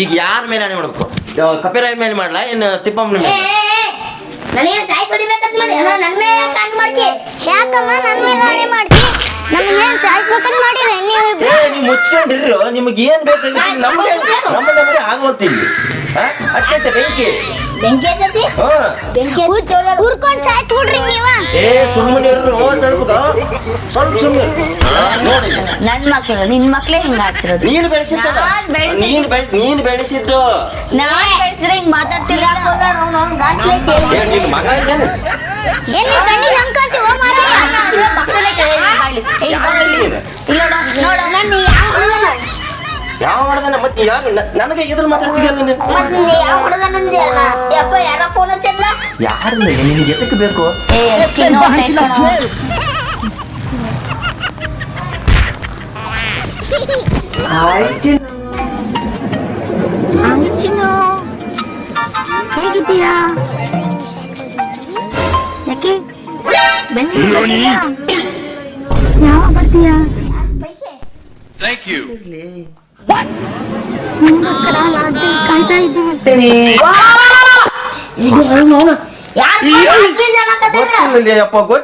ಈಗ ಯಾರ ಮೇಲೆ ಹಣೆ ಮಾಡ್ಬೇಕು ಕಪಿರಾಯ ಮೇಲೆ ಮಾಡ್ಲಾ? ಏನು ತಿಪ್ಪಮ್ಮನ ಮೇಲೆ ನನಗೆ ಸಾಯ್ಸ್ ಹೊಡಿಬೇಕಂತ ಮಾಡಿ ನನ್ನ ಮೇಲೆ ಕಾನ್ ಮಾಡ್ತಿ? ಯಾಕಮ್ಮ ನನ್ನ ಮೇಲೆ ಹಾನಿ ಮಾಡ್ತಿ? ನನ್ನ ಮೇಲೆ ಸಾಯಿಸ್ಬೇಕಂತ ಮಾಡಿರ ನೀವು ಏ ನೀವು ಮುಚ್ಕೊಂಡಿರ್ರು. ನಿಮಗೆ ಏನ್ ಬೇಕಾಗಿತ್ತು ನಮಗೆ ನಮ್ಮ ನಮಗೆ ಆಗೋತಿಲ್ಲ. ಅತ್ಯಂತ ಬೆಂಕಿ. ಬೆಂಕಿ ಬೆಂಕಿ ಸಾಯ್ಸ್ ಬಿಡ್ರಿ ನೀವ. ಏ ಸುಮ್ಮನೆ ಸ್ವಲ್ಪ ಸುಮ್ಮನೆ ನೋಡಿ. ನನ್ ಮಕ್ಳು ನಿನ್ ಮಕ್ಳೇ ಹಿಂಗ ಆಗ್ತಿರೋದು ನೀನು ಬೆಳೆಸಿದ್ದಲ್ಲ ನಾನ್ ಬೆಳ್ಸಿದ್ದು. ನೀನು ಬೆಳೆ ನೀನು ಬೆಳೆಸಿದ್ದು. ನಾನ್ ಬೆಳ್ಸಿದ್ರೆ ಹಿಂಗ್ ಮಾತಾಡ್ತಿಲ್ಲ? ಏ ಮಗ ಇದ್ದೇನೆ? ಹಂಗ್ ಬಾಯ್ಲಿ. ಯಾರ್ ಬಾಯ್ಲಿ. ಇಲ್ಲ ನೋಡು, ನೋಡು. ಯಾವ ಮಾಡ್ದಾನ ಮತ್ತೆ ಯಾರು? ನ- ನನಗೆ ಇದ್ರ ಮಾತಾಡ್ತಿದ್ಯಲ್ಲ ನೀನು? ಮತ್ ನೀ ಯಾವ ಹುಡುಗನಂದಿ ಅಲ್ಲ ಯಪ್ಪ ಯಾರ ಫೋನ್ ಹಚ್ಚಲ್ಲ ಯಾರು ನಿನಗೆ ಎದಕ್ಕೆ ಬೇಕು ಏ, ಚಿನ್ನು ಅಂತ ಇಟ್ಕೊಳೋ. ಚಿನ್ನು ಹೇಗಿದ್ದೀಯಾ ಯಾಕೆ ಬೆಂಗಳೂರು ಯಾವಾಗ ಬರ್ತೀಯಾ ನಿಮಗೋಸ್ಕರ ರಾತ್ರಿ ಕಾಯ್ತಾ ಇದ್ದೀವಿ ಯಾರು ಗೊತ್ತಿಲ್ಲ ಅಪ್ಪ ಗೊತ್ತ